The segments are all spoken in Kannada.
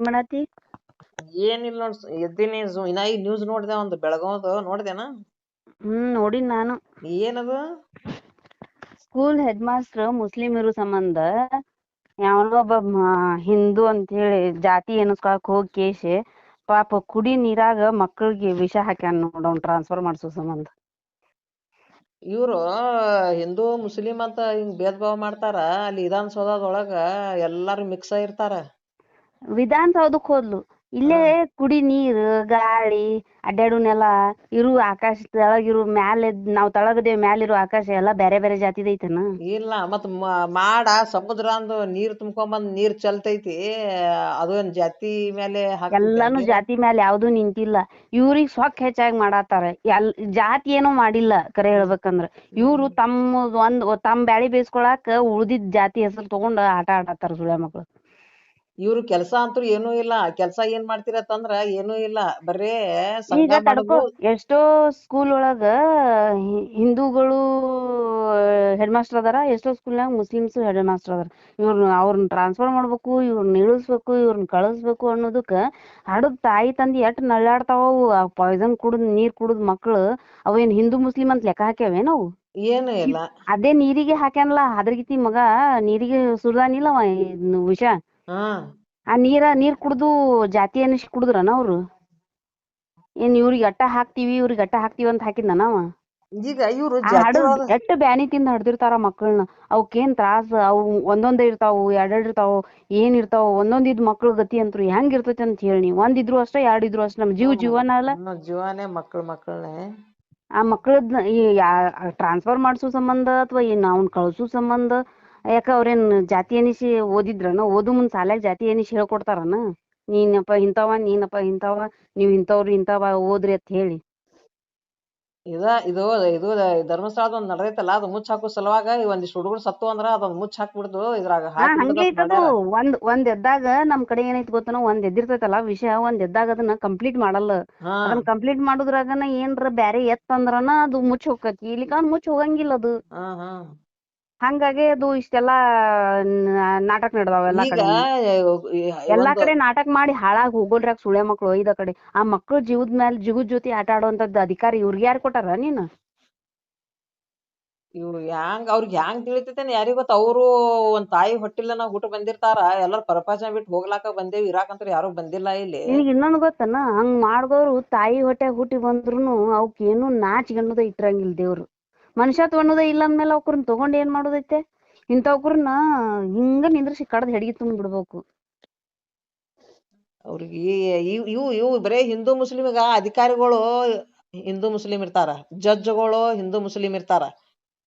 ಮಾಡತಿ ಏನಿಲ್ಲ ನೋಡ್ ಎದ್ದೀನಿ ಇನ್ನ ಈಗ ನ್ಯೂಸ್ ನೋಡಿದೆ ಒಂದು ಬೆಳಗಾವ್ದು ನೋಡ್ದೇನ? ಹ್ಮ್ ನೋಡಿನ್ ನಾನು. ಏನದು? ಸ್ಕೂಲ್ ಹೆಡ್ ಮಾಸ್ಟರ್ ಮುಸ್ಲಿಂ ಇರೋ ಸಂಬಂಧ ಯಾವನೋ ಒಬ್ಬ ಮ- ಹಿಂದೂ ಅಂತ ಹೇಳಿ ಜಾತಿ ಎನಸ್ಕೊಳಕ್ ಹೋಗಿ ಕೇಶಿ ಪಾಪ ಕುಡಿ ನೀರಾಗ ಮಕ್ಕಳಿಗೆ ವಿಷ ಹಾಕ್ಯಾನ ನೋಡ್ ಅವ್ನ್ ಟ್ರಾನ್ಸ್ಫರ್ ಮಾಡ್ಸೋ ಸಂಬಂಧ. ಇವ್ರು ಹಿಂದೂ ಮುಸ್ಲಿಂ ಅಂತ ಹಿಂಗ್ ಭೇದ ಭಾವ ಮಾಡ್ತಾರ ಅಲ್ಲಿ ವಿಧಾನಸೌಧದೊಳಗ ಎಲ್ಲಾರು ಮಿಕ್ಸ್ ಇರ್ತಾರ ವಿಧಾನಸೌಧಕ್ ಹೋದ್ಲು. ಇಲ್ಲೇ ಕುಡಿ ನೀರ್ ಗಾಳಿ ಅಡ್ಡಾಡು ನೆಲ ಇರು ಆಕಾಶ ತೆಳಗಿರು ಮ್ಯಾಲೆ ನಾವ್ ತಳಗದೇವ್ ಇರು ಆಕಾಶ ಎಲ್ಲಾ ಬ್ಯಾರೆ ಬ್ಯಾರೆ ಜಾತಿದ್ ಐತೇನ? ಇಲ್ಲ ಮತ್ ಮ- ಮಾಡ ಸಮುದ್ರ ಅಂದು ನೀರ್ ತುಂಬ್ಕೊಂಬಂದ್ ನೀರ್ ಚಲ್ತೈತಿ. ಅದು ಏನ್ ಜಾತಿ ಮೇಲೆ ಹಾಕ್ತೈತಿ ಎಲ್ಲಾನು ಜಾತಿ. ಮ್ಯಾಲೆ ಯಾವ್ದು ನಿಂತಿಲ್ಲ. ಇವ್ರಿಗ್ ಸೊಕ್ಕ ಹೆಚ್ಚಾಗಿ ಮಾಡಾತಾರ. ಎಲ್ ಜಾತಿ ಏನೂ ಮಾಡಿಲ್ಲ ಕರೆ ಹೇಳ್ಬೇಕಂದ್ರ. ಇವ್ರು ತಮ್ಮ ಒಂದ್ ತಮ್ಮ ಬ್ಯಾಳಿ ಬೇಯಿಸ್ಕೊಳಾಕ ಉಳ್ದಿದ್ ಜಾತಿ ಹೆಸರು ತಗೊಂಡ್ ಆಟ ಆಡಾತಾರ ಸುಳ್ಯ ಮಕ್ಳು. ಇವ್ರು ಕೆಲಸ ಅಂತೂ ಏನೂ ಇಲ್ಲ. ಕೆಲಸ ಏನ್ ಮಾಡ್ತಿರತ್ತಂದ್ರ ಏನೂ ಇಲ್ಲ. ಬರೇ ಸಂಘ ಈಗ ತಡ್ಕೊ ಮಾಡೋದು ಎಷ್ಟೋ ಸ್ಕೂಲ್ ಒಳಗ ಹಿ- ಹಿಂದೂಗಳು ಹೆಡ್ ಮಾಸ್ಟರ್ ಅದಾರ ಎಷ್ಟೋ ಸ್ಕೂಲ್ನಾಗ ಮುಸ್ಲಿಮ್ಸ್ ಹೆಡ್ ಮಾಸ್ಟರ್ ಅದಾರ. ಇವ್ರನ್ನ ಅವ್ರನ್ನ ಟ್ರಾನ್ಸ್ಫರ್ ಮಾಡ್ಬೇಕು ಇವ್ರನ್ನ ಇಳಿಸ್ಬೇಕು ಇವ್ರನ್ನ ಕಳಿಸ್ಬೇಕು ಅನ್ನೋದಕ್ಕ ಹಡದ್ ತಾಯಿ ತಂದಿ ಎಷ್ಟ್ ನಳ್ಳಾಡ್ತಾವ ಅವು. ಆ ಪಾಯ್ಸನ್ ಕುಡಿದ್ ನೀರ್ ಕುಡಿದ್ ಮಕ್ಳು ಅವೇನ್ ಹಿಂದೂ ಮುಸ್ಲಿಂ ಅಂತ ಲೆಕ್ಕ ಹಾಕ್ಯಾವೇನ್ ಅವು? ಏನು ಇಲ್ಲ. ಅದೇ ನೀರಿಗೆ ಹಾಕ್ಯಾನಲ್ಲ ಅದ್ರಗಿತಿ ಮಗ ನೀರಿಗೆ ಸುಡ್ದಾನಿಲ್ಲ ಅವ ಇದ್ನ ವಿಷ. ಆ ನೀರ ನೀರ್ ಕುಡ್ದು ಜಾತಿ ಅನ್ನಿಸಿ ಕುಡುದ್ರನ ಅವ್ರು? ಏನ್ ಇವ್ರಿಗೆ ಅಟ್ಟ ಹಾಕ್ತಿವಿ ಇವ್ರಿಗೆ ಅಟ್ಟ ಹಾಕ್ತಿವಿ ಅಂತ ಹಾಕಿದ್ನ ನಾವ ಈಗ ಇವ್ರು ಎಟ್ಟ ಬ್ಯಾನಿ ತಿಂದ್ ಹಡ್ದಿರ್ತಾರ ಮಕ್ಕಳನ್ನ ಅವಕ್ಕೇನ್ ತ್ರಾಸ ಅವು ಒಂದೊಂದ ಇರ್ತಾವು ಎರಡೆರಡು ಇರ್ತಾವು ಏನ್ ಇರ್ತಾವು ಒಂದೊಂದ್ ಇದ್ ಮಕ್ಳ ಗತಿ ಅಂತ್ರು ಹೆಂಗ್ ಇರ್ತೈತಿ ಅಂತ ಹೇಳಿ ಒಂದಿದ್ರು ಒಂದ್ ಇದ್ರು ಅಷ್ಟ ಎರಡ್ ಇದ್ರು ಅಷ್ಟ ನಮ್ ಜೀವ ಜೀವನ ಅಲ್ಲ? ಜೀವನ ಮಕ್ಳ ಮಕ್ಕಳನ್ನೇ ಆ ಮಕ್ಳದ್ ಈ ಟ್ರಾನ್ಸ್ಫರ್ ಮಾಡ್ಸೋ ಸಂಬಂಧ ಅಥವಾ ಏನ್ ಅವ್ನ್ ಕಳ್ಸೋ ಸಂಬಂಧ? ಯಾಕ ಅವ್ರೇನ್ ಜಾತಿ ಎನಿಸಿ ಓದಿದ್ರನ ಓದು ಮುಂದ್ ಸಾಲ್ಯಾಗ ಜಾತಿ ಎನಿಸಿ ಹೇಳ್ಕೊಡ್ತಾರನ? ನೀನಪ್ಪ ಇಂಥವ ನೀನಪ್ಪ ಇಂಥವ ನೀವ್ ಇಂಥವ್ರು ಇಂಥವ ಓದ್ರಿ ಅಂತ ಹೇಳಿ. ಇದ ಇದು ಇದು ಧರ್ಮಸ್ಥಳದ ಒಂದ್ ನಡೆದೈತಲ್ಲ ಅದು ಮುಚ್ಚ ಹಾಕೋ ಸಲುವಾಗ ಈ ಒಂದಿಷ್ಟು ಹುಡುಗರು ಸತ್ತು ಅಂದ್ರ ಅದೊಂದ್ ಮುಚ್ಚ ಹಾಕ್ಬಿಡ್ದು ಇದ್ರಾಗ ಹಾ ಹಂಗೆ ಐತದು. ಒಂದ್ ಒಂದ್ ಎದ್ದಾಗ ನಮ್ ಕಡೆ ಏನೈತಿ ಗೊತ್ತನ? ಒಂದ್ ಎದ್ದಿರ್ತೈತಲ್ಲ ವಿಷಯ ಒಂದ್ ಎದ್ದಾಗ ಅದನ್ನ ಕಂಪ್ಲೀಟ್ ಮಾಡಲ್ಲ. ಅದನ್ನ ಕಂಪ್ಲೀಟ್ ಮಾಡುದ್ರಾಗನ ಏನ್ರ ಬ್ಯಾರೆ ಎತ್ತಂದ್ರನ ಅದು ಮುಚ್ಚ ಹೋಕತಿ ಇಲ್ಲಿಕ ಮುಚ್ಚ ಹೋಗಂಗಿಲ್ಲ ಅದು. ಹಂಗಾಗಿ ಅದು ಇಷ್ಟೆಲ್ಲಾ ನಾಟಕ ನಡ್ದಾವ ಎಲ್ಲಾ ಈಗ ಕಡೆ. ಎಲ್ಲಾ ಕಡೆ ನಾಟಕ ಮಾಡಿ ಹಾಳಾಗ್ ಹೋಗೋಲ್ರಾಕ್ ಸುಳೆ ಮಕ್ಳು ಐದ ಕಡೆ. ಆ ಮಕ್ಳು ಜೀವದ ಮ್ಯಾಲ ಜೀವದ ಜೊತಿ ಆಟ ಆಡುವಂತದ್ ಅಧಿಕಾರ ಇವ್ರಿಗೆ ಯಾರ್ ಕೊಟ್ಟಾರ ನೀನ್? ಇವ್ರು ಹ್ಯಾಂಗ್ ಅವ್ರಿಗೆ ಹ್ಯಾಂಗ್ ತಿಳಿತೈತೇನ್ ಯಾರಿಗ್ ಗೊತ್ತ? ಅವ್ರು ಒಂದ್ ತಾಯಿ ಹೊಟ್ಟಿಲ್ಲ ನಾವ್ ಹುಟ್ಟು ಬಂದಿರ್ತಾರ. ಎಲ್ಲಾರು ಪ್ರಪಂಚ ಬಿಟ್ಟು ಹೋಗ್ಲಾಕ ಬಂದೇವಿ. ಇರಾಕಂತ್ರ ಯಾರು ಬಂದಿಲ್ಲ ಇಲ್ಲಿ. ನಿನಗ್ ಇನ್ನೊಂದ್ ಗೊತ್ತನ? ಹಂಗ್ ಮಾಡ್ದವ್ರು ತಾಯಿ ಹೊಟ್ಟ್ಯಾಗ ಹುಟ್ಟಿ ಬಂದ್ರುನು ಅವಕ್ ಏನು ನಾಚಿಕೆ ಅನ್ನೋದ ಇಟ್ಟಿರಂಗಿಲ್ಲ ದೇವ್ರು. ಮನುಷ್ಯತ್ವ ಅನ್ನೋದ ಇಲ್ಲ ಅಂದ್ಮೇಲೆ ಅವ್ರನ್ನ ತಗೊಂಡ್ ಏನ್ ಮಾಡೋದೈತೆ? ಇಂಥವ್ಕರ್ನ ಹಿಂಗ ನಿಂದ್ರಿಸಿ ಕಡ್ದ ಹೆಡ್ಗಿ ತುಂಬ ಬಿಡ್ಬೇಕು ಅವ್ರಿಗೆ ಇವ್ ಇವು ಬರೇ ಹಿಂದೂ ಮುಸ್ಲಿಮ್ಗ ಅಧಿಕಾರಿಗಳು ಹಿಂದೂ ಮುಸ್ಲಿಂ ಇರ್ತಾರ ಜಡ್ಜ್ಗಳು ಹಿಂದೂ ಮುಸ್ಲಿಂ ಇರ್ತಾರ.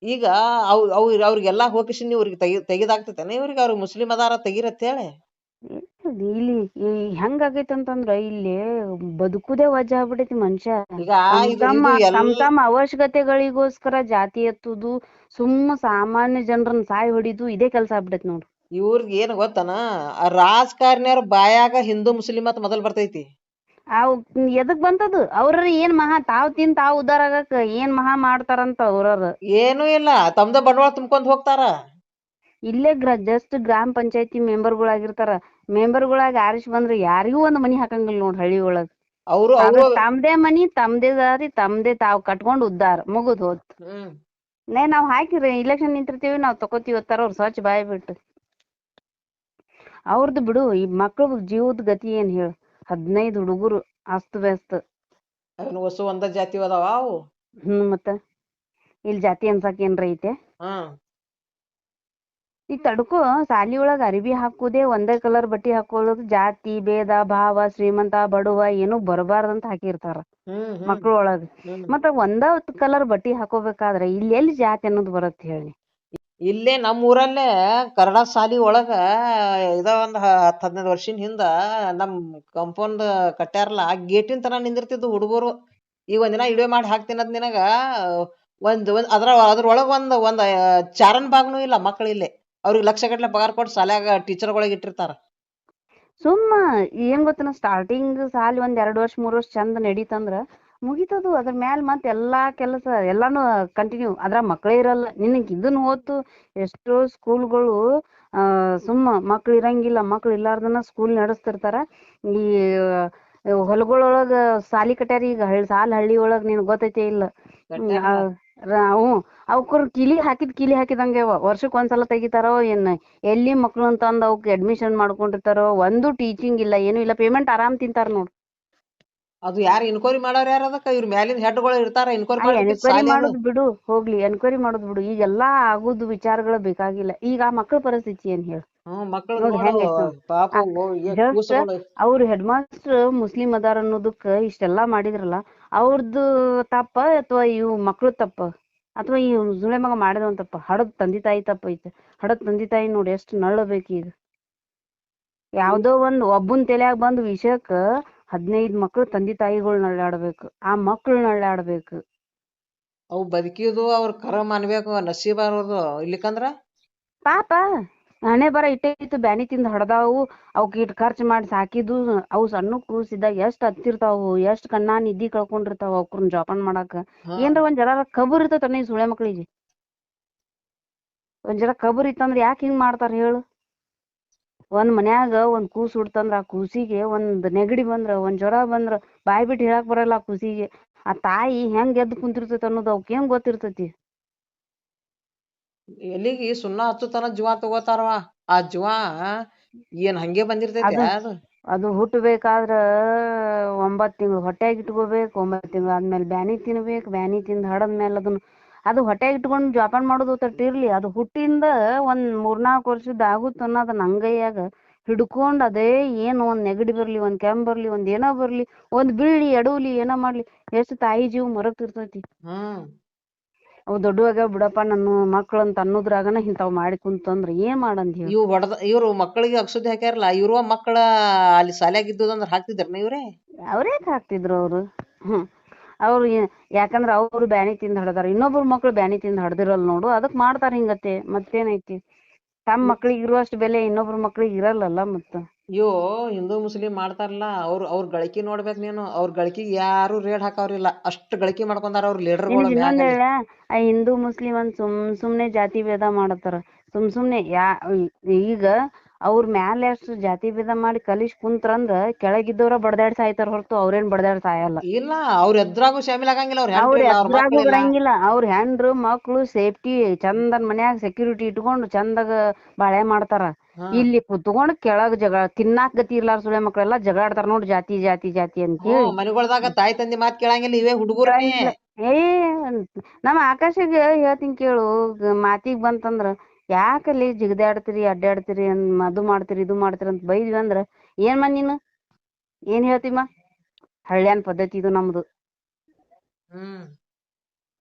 ಈಗ ಅವ್ ಅವ್ರ ಅವ್ರಿಗೆಲ್ಲಾ ಹೋಗಿಸಿನಿ ಇವ್ರಿಗೆ ತೆಗಿ ತೆಗಿದಾಗ್ತೈತೇನ ಇವ್ರಿಗೆ? ಅವ್ರಿಗೆ ಮುಸ್ಲಿಂ ಅದಾರ ತೆಗಿರತ್ ಹೇಳಿ ಇಲ್ಲಿ ಈ ಹೆಂಗಾಗೈತೆ ಅಂತಂದ್ರ ಇಲ್ಲಿ ಬದುಕುದೇ ವಜಾ ಆಗ್ಬಿಟ್ಟೈತಿ ಮನುಷ್ಯ. ಈಗ ಇದು ತಮ್ಮ ಇದು ತಮ್ ತಮ್ಮ ಅವಶ್ಯಕತೆಗಳಿಗೋಸ್ಕರ ಜಾತಿ ಎತ್ತುದು ಸುಮ್ಮ ಸಾಮಾನ್ಯ ಜನರನ್ನ ಸಾಯ್ ಹೊಡಿದು ಇದೇ ಕೆಲ್ಸ ಆಗ್ಬಿಟ್ಟೈತಿ ನೋಡ್ರಿ ಇವ್ರಿಗೆ ಏನ್ ಗೊತ್ತನ? ಆ ರಾಜಕಾರಣಿಯವ್ರ ಬಾಯಾಗ ಹಿಂದೂ ಮುಸ್ಲಿಂ ಅಂತ ಮೊದಲ ಬರ್ತೈತಿ. ಅವ್ ಎದಕ್ ಬಂತದು? ಅವ್ರ ಏನ್ ಮಹಾ ತಾವ್ ತಿಂದ್ ತಾವ್ ಉದ್ದಾರ ಆಗಾಕ ಏನ್ ಮಹಾ ಮಾಡ್ತಾರಂತ ಅವ್ರವ್ರ. ಏನೂ ಇಲ್ಲ. ತಮ್ದ ಬಂಡವಾಳ ತುಂಬ್ಕೊಂಡ್ ಹೋಗ್ತಾರ. ಇಲ್ಲೇ ಗ್ರ ಜಸ್ಟ್ ಗ್ರಾಮ ಪಂಚಾಯತಿ ಮೆಂಬರ್ಗಳಾಗಿರ್ತಾರ. ಮೆಂಬರ್ಗಳಾಗಿ ಆರಿಸಿ ಬಂದ್ರ ಯಾರಿಗೂ ಒಂದ್ ಮನಿ ಹಾಕಂಗಿಲ್ಲ ನೋಡ್ ಹಳ್ಳಿ ಒಳಗ ಅವ್ರು ತಮ್ದೇ ಮನಿ ತಮ್ದೇ ದಾರಿ ತಮ್ದೇ ತಾವ್ ಕಟ್ಕೊಂಡ್ ಉದ್ದಾರ ಮುಗುದ್ ಹೋದ್. ನೇ ನಾವ್ ಹಾಕಿರಿ ಇಲೆಕ್ಷನ್ ನಿಂತಿರ್ತೀವಿ ನಾವ್ ತಕೋತೀವಿ ಅಂತಾರ ಅವ್ರ ಸ್ವಚ್ಛ ಬಾಯ್ ಬಿಟ್ಟು. ಅವ್ರದ್ದು ಬಿಡು ಈ ಮಕ್ಳ ಜೀವದ ಗತಿ ಏನ್ ಹೇಳ? ಹದಿನೈದು ಹುಡುಗರು ಅಸ್ತ ವ್ಯಸ್ತ. ಹೊಸ ಒಂದ ಜಾತಿ ಅದಾವ ಅವು? ಹ್ಮ್ ಮತ್ತ. ಇಲ್ಲಿ ಜಾತಿ ಅನ್ಸಕ್ ಏನ್ರ ಐತೆ? ಹ್ಮ್ ತಡಕು ಸಾಲಿ ಒಳಗ ಅರಿವಿ ಹಾಕುದೇ ಒಂದೇ ಕಲರ್ ಬಟ್ಟಿ ಹಾಕೊಳ್ಳೋದು ಜಾತಿ ಭೇದ ಭಾವ ಶ್ರೀಮಂತ ಬಡವ ಏನು ಬರಬಾರ್ದಂತ ಹಾಕಿರ್ತಾರ ಹ್ಮ್ ಹ್ಮ್. ಮಕ್ಳ ಒಳಗ. ಹ್ಮ್ ಮತ್ತ ಒಂದ ಕಲರ್ ಬಟ್ಟಿ ಹಾಕೋಬೇಕಾದ್ರ ಇಲ್ಲಿ ಎಲ್ಲಿ ಜಾತಿ ಅನ್ನೋದು ಬರತ್ ಹೇಳಿ? ಇಲ್ಲೇ ನಮ್ಮ ಊರಲ್ಲೇ ಕನ್ನಡ ಶಾಲಿ ಒಳಗ ಇದ ಒಂದ್ ಹ- ಹತ್ತ್ ಹದಿನೈದು ವರ್ಷಿನ ಹಿಂದ ನಮ್ ಕಾಂಪೌಂಡ್ ಕಟ್ಟ್ಯಾರಲ್ಲ ಆ ಗೇಟಿನ ತನ ನಿಂದಿರ್ತಿದ್ವು ಹುಡುಗರು. ಈಗ ಒಂದಿನ ಇಡುವೆ ಮಾಡಿ ಹಾಕ್ತೀನಿ ಅದ್ ನಿನಗ. ಒಂದ್ ಒಂದ್ ಅದ್ರ ಅದ್ರೊಳಗ ಒಂದ್ ಒಂದ್ ಚಾರನ್ ಭಾಗನೂ ಇಲ್ಲ ಮಕ್ಳು ಇಲ್ಲಿ ಅವ್ರಿಗೆ ಲಕ್ಷ ಗಟ್ಲೆ ಪಗಾರ ಕೊಟ್ಟು ಟೀಚರ್ ಟೀಚರ್ಗಳಿಗೆ ಇಟ್ಟಿರ್ತಾರ. ಸುಮ್ಮ, ಏನ್ ಗೊತ್ತನ ಸ್ಟಾರ್ಟಿಂಗ್ ಸಾಲಿ ಒಂದ್ ಎರಡ್ ವರ್ಷ, ಮೂರ್ ವರ್ಷ ಚಂದ ನಡೀತಂದ್ರ ಮುಗಿತದು. ಅದ್ರ ಮ್ಯಾಲ ಮತ್ತ್ ಎಲ್ಲಾ ಕೆಲಸ, ಎಲ್ಲಾನು ಕಂಟಿನ್ಯೂ ಅದ್ರಾಗ ಮಕ್ಳೇ ಇರಲ್ಲ. ನಿನಗ್ ಇದನ್ ಹೊತ್ತು ಎಷ್ಟೋ ಸ್ಕೂಲ್ಗಳು ಆ, ಸುಮ್ಮ ಮಕ್ಳು ಇರಂಗಿಲ್ಲ, ಮಕ್ಳು ಇರ್ಲಾರ್ದನ ಸ್ಕೂಲ್ ನಡೆಸ್ತಿರ್ತಾರ. ಈ, ಹೊಲಗೊಳೊಳಗ ಸಾಲಿ ಕಟ್ಯಾರ ಈಗ ಹಳ್ಳಿ ಸಾಲ್ ಹಳ್ಳಿ ಒಳಗ ನಿನಗ್ ಗೊತ್ತೈತೆ ಇಲ್ಲ. ಹ್ಞೂ. ಅವಕ್ರ ಕಿಲಿ ಹಾಕಿದ್ ಕಿಲಿ ಹಾಕಿದಂಗೆ ಅವ ವರ್ಷಕ್ ಒಂದ್ಸಲ ತೆಗಿತಾರೋ ಏನ್ ಎಲ್ಲಿ ಮಕ್ಳು ತಂದ್ ಅವಕ್ ಅಡ್ಮಿಷನ್ ಮಾಡ್ಕೊಂಡಿರ್ತಾರೋ ಒಂದು ಟೀಚಿಂಗ್ ಇಲ್ಲ ಏನು ಇಲ್ಲ ಪೇಮೆಂಟ್ ಆರಾಮ್ ತಿಂತಾರ ನೋಡ್. ಅದು ಯಾರು ಇನ್ಕ್ವೈರಿ ಮಾಡೋರು ಯಾರು ಅದಕ್ಕೆ? ಇವ್ರ ಮ್ಯಾಲಿನ ಹೆಡ್ಗಳು ಇರ್ತಾರ ಎನ್ಕ್ವೈರಿ ಮಾಡೋದ್ ಬಿಡು ಹೋಗ್ಲಿ ಎನ್ಕ್ವೈರಿ ಮಾಡೋದ್ ಬಿಡು ಈಗೆಲ್ಲಾ ಆಗುದ್ ವಿಚಾರಗಳು ಬೇಕಾಗಿಲ್ಲ. ಈಗ ಆ ಮಕ್ಳ ಪರಿಸ್ಥಿತಿ ಏನ್ ಹೇಳ? ಅವ್ರ ಹೆಡ್ ಮಾಸ್ಟರ್ ಮುಸ್ಲಿಂ ಅದಾರ ಅನ್ನೋದಕ್ಕ ಇಷ್ಟೆಲ್ಲಾ ಮಾಡಿದ್ರಲ್ಲ ಅವ್ರದ್ದು ತಪ್ಪ ಅಥವಾ ಇವ್ ಮಕ್ಳು ತಪ್ಪ? ಅಥವಾ ಈ ಸುಳೆ ಮಗ ಮಾಡಿದವನ್ ತಪ್ಪ? ಹಡದ್ ತಂದೆ ತಾಯಿ ತಪ್ಪ ಐತೆ. ಹಡದ್ ತಂದೆ ತಾಯಿ ನೋಡಿ ಎಷ್ಟು ಈಗ. ಯಾವ್ದೋ ಒಂದ್ ಒಬ್ಬನ್ ತಲೆಯಾಗ ಬಂದ್ ವಿಷಯಕ್ಕ ಹದಿನೈದ್ ಮಕ್ಳು ತಂದೆ ತಾಯಿಗಳು ನಳ್ಳಾಡ್ಬೇಕು. ಆ ಮಕ್ಳು ನಳ್ಳಾಡ್ಬೇಕು. ಅವು ಬದುಕಿದು ಅವ್ರ ಕರಮ್ ಅನ್ಬೇಕು ನಸೀಬ್ ಅನ್ನೋದು ಇಲ್ಲಿಕಂದ್ರ? ಪಾಪ. ಹಣೆ ಬರ ಇಟ್ಟೇ ಇತ್ತು ಬ್ಯಾನಿ ತಿಂದ ಹಡ್ದಾವು ಅವಕ್ ಇಟ್ ಖರ್ಚು ಮಾಡಿ ಸಾಕಿದ್ದು ಅವು ಸಣ್ಣ ಕೂಸಿದ್ದಾಗ ಎಷ್ಟ್ ಹತ್ತಿರ್ತಾವು ಎಷ್ಟ್ ಕಣ್ಣಾ ನಿದ್ದಿ ಕಳ್ಕೊಂಡಿರ್ತಾವ ಅವ್ಕರ್ನ ಜೋಪಾನ ಮಾಡಾಕ. ಏನ್ರ ಒಂದ್ ಜರ ಕಬರ್ ಇರ್ತೈತನ ಈ ಸುಳೆ ಮಕ್ಳಿಗೆ. ಒಂದ್ ಜರ ಕಬರ್ ಇತ್ತಂದ್ರ ಯಾಕ್ ಹಿಂಗ್ ಮಾಡ್ತಾರ ಹೇಳು? ಒಂದ್ ಮನ್ಯಾಗ ಒಂದ್ ಕೂಸ್ ಹುಡ್ತಂದ್ರ ಆ ಕೂಸಿಗೆ ಒಂದ್ ನೆಗಡಿ ಬಂದ್ರ ಒಂದ್ ಜ್ವರ ಬಂದ್ರ ಬಾಯ್ ಬಿಟ್ಟು ಹೇಳಾಕ್ ಬರಲ್ಲ ಆ ಕೂಸಿಗೆ. ಆ ತಾಯಿ ಹೆಂಗ್ ಎದ್ದು ಕುಂತಿರ್ತೈತಿ ಅನ್ನೋದು ಅವಕ್ ಹೆಂಗ್ ಗೊತ್ತಿರ್ತೈತಿ? ಎಲ್ಲಿಗೆ ಸುಣ್ಣ ಹಚ್ಚುತನ ಜೀವ ತಗೋತಾರವ? ಆ ಜೀವ ಏನ್ ಹಂಗೆ ಬಂದಿರ್ತೈತಿ ಅದು- ಅದು? ಹುಟ್ಟಬೇಕಾದ್ರ ಒಂಬತ್ ತಿಂಗಳು ಹೊಟ್ಯಾಗ ಇಟ್ಕೋಬೇಕು ಒಂಬತ್ ತಿಂಗಳು ಆದ್ಮೇಲೆ ಬ್ಯಾನಿ ತಿನ್ಬೇಕ್ ಬ್ಯಾನಿ ತಿಂದ್ ಹಡದ್ಮೇಲೆ ಅದನ್ನ ಅದು ಹೊಟ್ಯಾಗ ಇಟ್ಕೊಂಡ್ ಜೋಪಾನ ಮಾಡೋದು ತಟ್ಟಿರ್ಲಿ ಇರ್ಲಿ. ಅದು ಹುಟ್ಟಿಂದ ಒಂದ್ ಮೂರ್ನಾಲ್ಕು ವರ್ಷದ ಆಗುತ್ತ ಅದನ್ನ ಅಂಗೈಯಾಗ ಹಿಡ್ಕೊಂಡ್ ಅದೇ ಏನು ಒಂದ್ ನೆಗಡಿ ಬರ್ಲಿ ಒಂದ್ ಕೆಮ್ಮ್ ಬರ್ಲಿ ಒಂದ್ ಏನೋ ಬರ್ಲಿ ಒಂದ್ ಬೀಳಿ ಎಡವ್ಲಿ ಏನೋ ಮಾಡ್ಲಿ. ಎಷ್ಟು ತಾಯಿ ಜೀವ ಮರಗ್ತಿರ್ತೈತಿ. ಹ್ಮ್. ಅವು ದೊಡ್ಡವಾಗ ಬಿಡಪ್ಪ ನನ್ನ ಮಕ್ಳು ಅಂತ ಅನ್ನೋದ್ರಾಗನ ಇಂತಾವ್ ಮಾಡಿ ಕುಂತಂದ್ರ ಏನ್ ಮಾಡಂದ್ ಹೇಳಿ? ಇವ್ ಹೊಡದ ಇವ್ರು ಮಕ್ಕಳಿಗೆ ಅಕ್ಷುದ್ದಿ ಹಾಕ್ಯಾರಲ್ಲ ಇವ್ರ ಮಕ್ಕಳ ಅಲ್ಲಿ ಸಾಲ್ಯಾಗ ಇದ್ದುದಂದ್ರ ಹಾಕ್ತಿದ್ರನ ಇವ್ರೇ? ಅವ್ರ್ಯಾಕ್ ಹಾಕ್ತಿದ್ರು ಅವ್ರು? ಹ್ಮ್. ಅವ್ರು ಏ- ಯಾಕಂದ್ರ ಅವ್ರು ಬ್ಯಾನಿ ತಿಂದ್ ಹಡ್ದಾರ. ಇನ್ನೊಬ್ರ ಮಕ್ಳು ಬ್ಯಾನಿ ತಿಂದ್ ಹಡದಿರಲ್ ನೋಡು ಅದಕ್ ಮಾಡ್ತಾರ ಹಿಂಗತೆ ಮತ್ತೇನೈತಿ? ತಮ್ಮ ಮಕ್ಳಿಗೆ ಇರುವಷ್ಟು ಬೆಲೆ ಇನ್ನೊಬ್ರ ಮಕ್ಳಿಗೆ ಇರಲ್ಲಲ್ಲ ಮತ್ತ. ಇವು ಹಿಂದೂ ಮುಸ್ಲಿಂ ಮಾಡ್ತಾರಲ್ಲ ಅವ್ರ ಅವ್ರ ಗಳಿಕೆ ನೋಡ್ಬೇಕ್ ನೀನು. ಅವ್ರ ಗಳಿಕೆಗೆ ಯಾರು ರೇಟ್ ಹಾಕವ್ರಿಲ್ಲ. ಅಷ್ಟ್ ಗಳಿಕೆ ಮಾಡ್ಕೊಂಡಾರ ಅವ್ರ ಲೀಡರ್ಗಳು ನಿನಗ್ ಇನ್ನೊಂದ್ ಹೇಳ ಆ ಹಿಂದೂ ಮುಸ್ಲಿಂ ಅಂತ ಸುಮ್ ಸುಮ್ನೆ ಜಾತಿ ಭೇದ ಮಾಡತ್ತಾರ ಸುಮ್ ಸುಮ್ನೆ ಯಾ ಈಗ ಅವ್ರ ಮ್ಯಾಲೆ ಅಷ್ಟು ಜಾತಿ ಭೇದ ಮಾಡಿ ಕಲಿಸ್ ಕುಂತ್ರಂದ್ರ ಕೆಳಗಿದ್ದವ್ರ ಬಡದಾಡ್ ಸಾಯ್ತಾರ ಹೊರತು ಅವ್ರೇನ್ ಬಡದಾಡ್ ಸಾಯಲ್ಲ. ಇಲ್ಲ ಅವ್ರ ಎದ್ರಾಗೂ ಶಾಮಿಲ್ ಆಗಂಗಿಲ್ಲ ಅವ್ರ ಅವ್ರ ಅವ್ರ ಎದ್ರಾಗೂ ಬರಂಗಿಲ್ಲ ಅವ್ರ ಹೆಂಡ್ರು ಮಕ್ಳು ಸೇಫ್ಟಿ ಚಂದನ್ ಮನ್ಯಾಗ ಸೆಕ್ಯೂರಿಟಿ ಇಟ್ಕೊಂಡು ಚಂದಗ ಬಾಳೆ ಮಾಡ್ತಾರ. ಇಲ್ಲಿ ಕುತ್ಕೊಂಡ್ ಕೆಳಗ್ ಜಗಳ ತಿನ್ನಾಕ ಗತಿ ಇರ್ಲಾರ ಸುಳೆ ಮಕ್ಳೆಲ್ಲಾ ಜಗಾಡ್ತಾರ ನೋಡ್ ಜಾತಿ ಜಾತಿ ಜಾತಿ ಅಂತ ಹೇಳಿ. ಮನೆಗಳ್ದಾಗ ತಾಯಿ ತಂದೆ ಮಾತ್ ಕೇಳಂಗಿಲ್ಲ ಇವೇ ಹುಡುಗರ ಏ ನಮ್ಮ ಆಕಾಶಗ ಹೇಳ್ತೀನಿ ಕೇಳು ಮಾತಿಗ್ ಬಂತಂದ್ರ ಯಾಕಲ್ಲಿ ಜಿಗದಾಡ್ತೀರಿ, ಅಡ್ಡಾಡ್ತೀರಿ, ಅನ್- ಅದು ಮಾಡ್ತೀರಿ, ಇದು ಮಾಡ್ತೀರಿ ಅಂತ ಬೈದ್ವಿ ಅಂದ್ರ, ಏನ್ಮ ನೀನು? ಏನ್ ಹೇಳ್ತಿಮ್ಮ? ಹಳ್ಳ್ಯಾನ್ ಪದ್ಧತಿ ಇದು ನಮ್ದು.